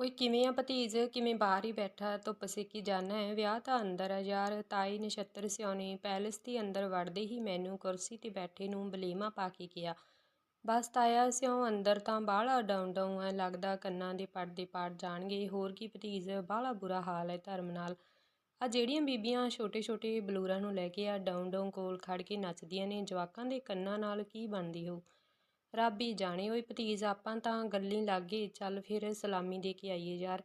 ਓਏ ਕਿਵੇਂ ਆ ਭਤੀਜ? ਕਿਵੇਂ ਬਾਹਰ ਹੀ ਬੈਠਾ? ਧੁੱਪ ਸੇਕੀ ਜਾਨਾ ਹੈ। ਵਿਆਹ ਤਾਂ ਅੰਦਰ ਆ ਯਾਰ। ਤਾਈ ਨਛੱਤਰ ਸਿਆਉਣੀ ਪੈਲਸ ਦੀ ਅੰਦਰ ਵੜਦੇ ਹੀ ਮੈਨੂੰ ਕੁਰਸੀ ਤੇ ਬੈਠੇ ਨੂੰ ਬਲੇਮਾ ਪਾ ਕੇ ਕਿਹਾ, ਬਸ ਤਾਇਆ, ਸਿਉ ਅੰਦਰ ਤਾਂ ਬਾਹਲਾ ਡਾਉਂ ਡਾਉਂ ਐ ਲੱਗਦਾ ਕੰਨਾਂ ਦੇ ਪੜਦੇ ਪਾੜ ਜਾਣਗੇ। ਹੋਰ ਕੀ ਭਤੀਜ? ਬਾਹਲਾ ਬੁਰਾ ਹਾਲ ਹੈ ਧਰਮ ਨਾਲ। ਆ ਜਿਹੜੀਆਂ ਬੀਬੀਆਂ ਛੋਟੇ ਛੋਟੇ ਬਲੂਰਾਂ ਨੂੰ ਲੈ ਕੇ ਆ ਡਾਉਂ ਡਾਉਂ ਕੋਲ ਖੜ ਕੇ ਨੱਚਦੀਆਂ ਨੇ, ਜਵਾਕਾਂ ਦੇ ਕੰਨਾਂ ਨਾਲ ਕੀ ਬਣਦੀ ਹੋ ਰੱਬ ਹੀ ਜਾਣੇ ਓਏ ਭਤੀਜ, ਆਪਾਂ ਤਾਂ ਗੱਲੀ ਲੱਗੇ, ਚੱਲ ਫਿਰ ਸਲਾਮੀ ਦੇ ਕੇ ਆਈਏ ਯਾਰ।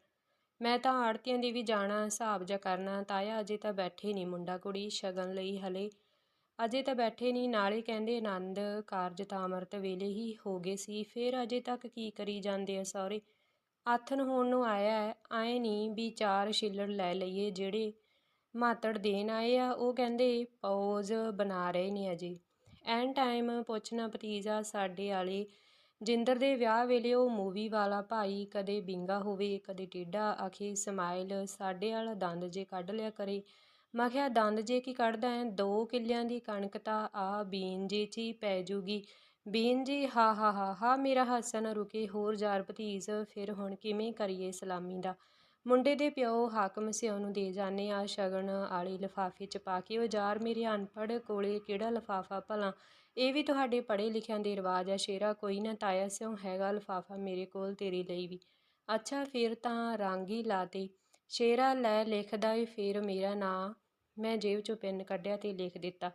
ਮੈਂ ਤਾਂ ਆੜਤੀਆਂ ਦੇ ਵੀ ਜਾਣਾ, ਹਿਸਾਬ ਜਾ ਕਰਨਾ, ਤਾਇਆ ਅਜੇ ਤਾਂ ਬੈਠੇ ਨਹੀਂ ਮੁੰਡਾ ਕੁੜੀ, ਸ਼ਗਨ ਲਈ ਹਲੇ। ਅਜੇ ਤਾਂ ਬੈਠੇ ਨਹੀਂ ਨਾਲੇ ਕਹਿੰਦੇ ਆਨੰਦ ਕਾਰਜ ਤਾਂ ਅੰਮ੍ਰਿਤ ਵੇਲੇ ਹੀ ਹੋ ਗਏ ਸੀ, ਫਿਰ ਅਜੇ ਤੱਕ ਕੀ ਕਰੀ ਜਾਂਦੇ ਆ ਸਹੁਰੇ? ਆਥਨ ਹੋਣ ਨੂੰ ਆਇਆ ਆਏ ਨਹੀਂ ਵੀ ਚਾਰ ਛਿੱਲੜ ਲੈ ਲਈਏ, ਜਿਹੜੇ ਮਾਤੜ ਦੇਣ ਆਏ ਆ, ਉਹ ਕਹਿੰਦੇ ਪੌਜ਼ ਬਣਾ ਰਹੇ ਨੇ ਅਜੇ। ਐਨ ਟਾਈਮ ਪੁੱਛਣਾ ਭਤੀਜਾ ਸਾਡੇ ਆਲੇ, ਜਿੰਦਰ ਦੇ ਵਿਆਹ ਵੇਲੇ ਉਹ ਮੂਵੀ ਵਾਲਾ ਭਾਈ ਕਦੇ ਬਿੰਗਾ ਹੋਵੇ, ਕਦੇ ਟੇਢਾ ਆਖੇ ਸਮਾਈਲ, ਸਾਡੇ ਵਾਲਾ ਦੰਦ ਜੇ ਕੱਢ ਲਿਆ ਕਰੇ। ਮੈਂ ਕਿਹਾ, ਦੰਦ ਜੇ ਕੀ ਕੱਢਦਾ ਐ? ਦੋ ਕਿੱਲਿਆਂ ਦੀ ਕਣਕ ਤਾਂ ਆ ਬੀਨ ਜੇ ਚ ਹੀ ਪੈ ਜੂਗੀ। ਬੀਨ ਜੀ, ਹਾ ਹਾ ਹਾ ਹਾ, ਮੇਰਾ ਹਾਸਾ ਨਾ ਰੁਕੇ। ਹੋਰ ਯਾਰ ਭਤੀਜ, ਫਿਰ ਹੁਣ ਕਿਵੇਂ ਕਰੀਏ ਸਲਾਮੀ ਦਾ? ਮੁੰਡੇ ਦੇ ਪਿਓ ਹਾਕਮ ਸਿਓ ਨੂੰ ਦੇ ਜਾਣੇ ਆ, ਸ਼ਗਨ ਵਾਲੇ ਲਿਫਾਫੇ 'ਚ ਪਾ ਕੇ, ਉਹ ਯਾਰ ਮੇਰੇ ਅਨਪੜ੍ਹ ਕੋਲੇ ਕਿਹੜਾ ਲਿਫਾਫਾ ਭਲਾ? ਇਹ ਵੀ ਤੁਹਾਡੇ ਪੜ੍ਹੇ ਲਿਖਿਆਂ ਦੇ ਰਿਵਾਜ ਆ, ਸ਼ੇਰਾ ਕੋਈ ਨਾ ਤਾਇਆ ਸਿਓ ਹੈਗਾ ਲਿਫਾਫਾ ਮੇਰੇ ਕੋਲ ਤੇਰੇ ਲਈ ਵੀ। ਅੱਛਾ, ਫਿਰ ਤਾਂ ਰੰਗ ਹੀ ਲਾਤੇ ਸ਼ੇਰਾ ਲੈ ਲਿਖਦਾ ਏ, ਫਿਰ ਮੇਰਾ ਨਾਂ ਮੈਂ ਜੇਬ 'ਚੋਂ ਪੈਨ ਕੱਢਿਆ ਤੇ ਲਿਖ ਦਿੱਤਾ।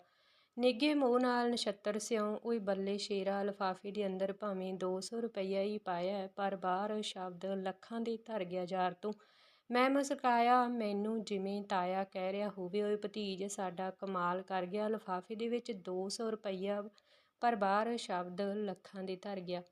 ਨਿੱਘੇ ਮੂੰਹ ਨਾਲ ਨਛੱਤਰ ਸਿਉਂ, ਓਏ ਬੱਲੇ ਸ਼ੇਰਾ, ਲਿਫਾਫੇ ਦੇ ਅੰਦਰ ਭਾਵੇਂ 200 ਰੁਪਈਆ ਹੀ ਪਾਇਆ ਪਰ ਬਾਹਰ ਸ਼ਬਦ ਲੱਖਾਂ ਦੇ ਧਰ ਗਿਆ ਯਾਰ ਤੂੰ। ਮੈਂ ਮੁਸਕਾਇਆ ਮੈਨੂੰ ਜਿਵੇਂ ਤਾਇਆ ਕਹਿ ਰਿਹਾ ਹੋਵੇ, ਓਏ ਭਤੀਜ, ਸਾਡਾ ਕਮਾਲ ਕਰ ਗਿਆ, ਲਿਫਾਫੇ ਦੇ ਵਿੱਚ 200 ਰੁਪਈਆ, ਪਰ ਬਾਹਰ ਸ਼ਬਦ ਲੱਖਾਂ ਦੇ ਧਰ ਗਿਆ।